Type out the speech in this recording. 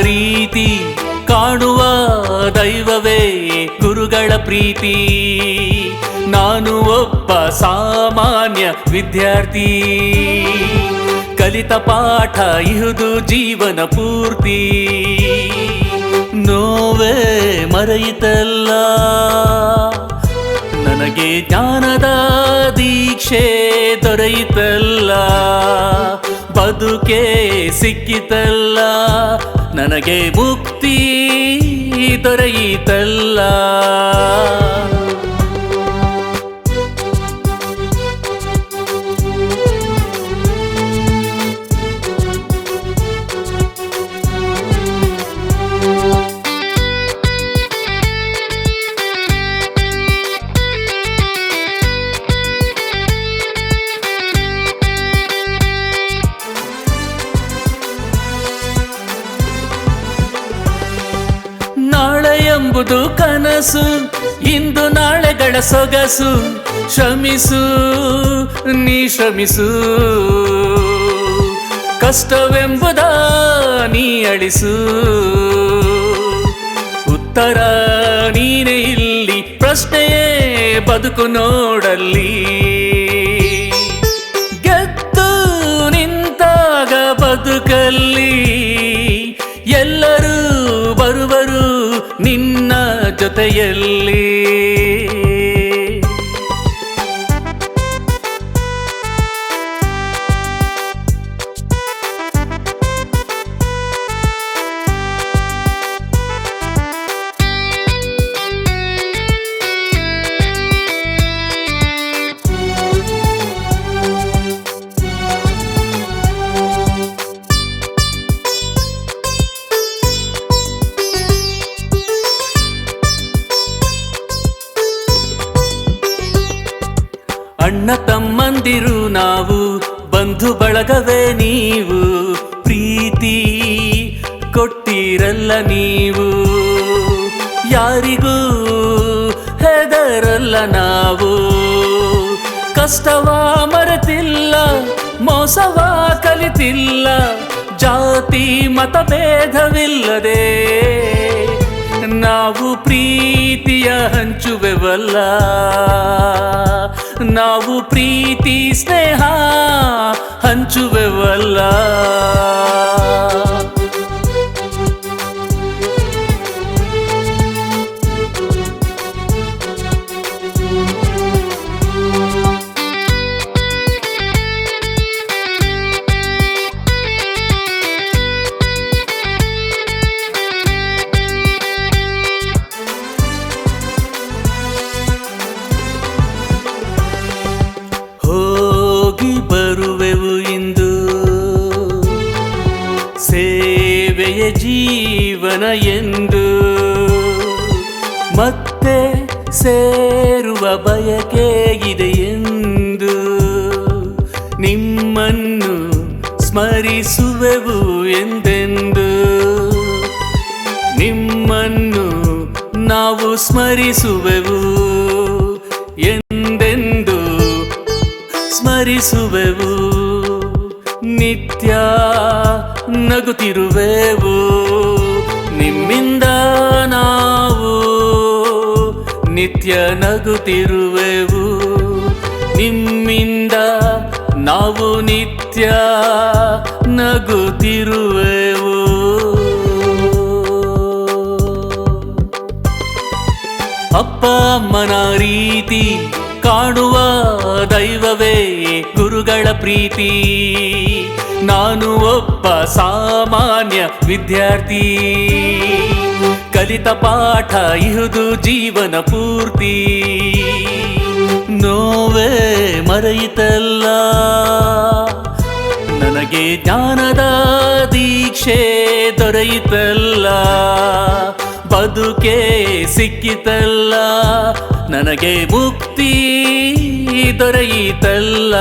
ರೀತಿ ಕಾಣುವ ದೈವವೇ ಗುರುಗಳ ಪ್ರೀತಿ. ನಾನು ಒಬ್ಬ ಸಾಮಾನ್ಯ ವಿದ್ಯಾರ್ಥಿ. ಕಲಿತ ಪಾಠ ಇಹುದು ಜೀವನ ಪೂರ್ತಿ. ನೋವೇ ಮರೆಯಿತಲ್ಲ. ನನಗೆ ಜ್ಞಾನದ ದೀಕ್ಷೆ ದೊರೆಯಿತಲ್ಲ. ಬದುಕೆ ಸಿಕ್ಕಿತಲ್ಲ ನನಗೆ ಮುಕ್ತಿ ದೊರೆಯಿತಲ್ಲ. ಎಂಬುದು ಕನಸು. ಇಂದು ನಾಳೆಗಳ ಸೊಗಸು. ಶ್ರಮಿಸು, ನೀ ಶ್ರಮಿಸು. ಕಷ್ಟವೆಂಬುದ ನೀ ಅಳಿಸು. ಉತ್ತರ ನೀನೇ ಇಲ್ಲಿ, ಪ್ರಶ್ನೆಯೇ ಬದುಕು ನೋಡಲ್ಲಿ. ಗೆದ್ದು ನಿಂತಾಗ ಬದುಕಲ್ಲಿ. ನಿನ್ನ ಜೊತೆಯಲ್ಲಿ. ಅಣ್ಣ ತಮ್ಮಂದಿರು ನಾವು ಬಂಧು ಬಳಗವೇ ನೀವು. ಪ್ರೀತಿ ಕೊಟ್ಟಿರಲ್ಲ ನೀವು. ಯಾರಿಗೂ ಹೆದರಲ್ಲ ನಾವು. ಕಷ್ಟವ ಮರೆತಿಲ್ಲ, ಮೋಸವ ಕಲಿತಿಲ್ಲ. ಜಾತಿ ಮತಭೇದವಿಲ್ಲದೆ ನಾವು ಪ್ರೀತಿಯ ಹಂಚುವೆವಲ್ಲ. ನಾವು ಪ್ರೀತಿ ಸ್ನೇಹ ಹಂಚುವೆವಲ್ಲ. ಜೀವನ ಎಂದು. ಮತ್ತೆ ಸೇರುವ ಬಯಕೆ ಇದೆ ಎಂದು. ನಿಮ್ಮನ್ನು ಸ್ಮರಿಸುವೆವು ಎಂದೆಂದು. ನಿಮ್ಮನ್ನು ನಾವು ಸ್ಮರಿಸುವೆವು ಎಂದೆಂದು. ಸ್ಮರಿಸುವೆವು, ನಿತ್ಯ ನಗುತ್ತಿರುವೆವು. ನಿತ್ಯ ನಗುತ್ತಿರುವೆವು. ನಿಮ್ಮಿಂದ ನಾವು ನಿತ್ಯ ನಗುತ್ತಿರುವೆವು. ಅಪ್ಪ ಅಮ್ಮನ ರೀತಿ ಕಾಣುವ ದೈವವೇ ಗುರುಗಳ ಪ್ರೀತಿ. ನಾನು ಒಬ್ಬ ಸಾಮಾನ್ಯ ವಿದ್ಯಾರ್ಥಿ. ಕಲಿತ ಪಾಠ ಇಹುದು ಜೀವನ ಪೂರ್ತಿ. ನೋವೇ ಮರೆಯಿತಲ್ಲ. ನನಗೆ ಜ್ಞಾನದ ದೀಕ್ಷೆ ದೊರೆಯಿತಲ್ಲ ಬದುಕೆ ಸಿಕ್ಕಿತಲ್ಲ. ನನಗೆ ಮುಕ್ತಿ ದೊರೆಯಿತಲ್ಲ.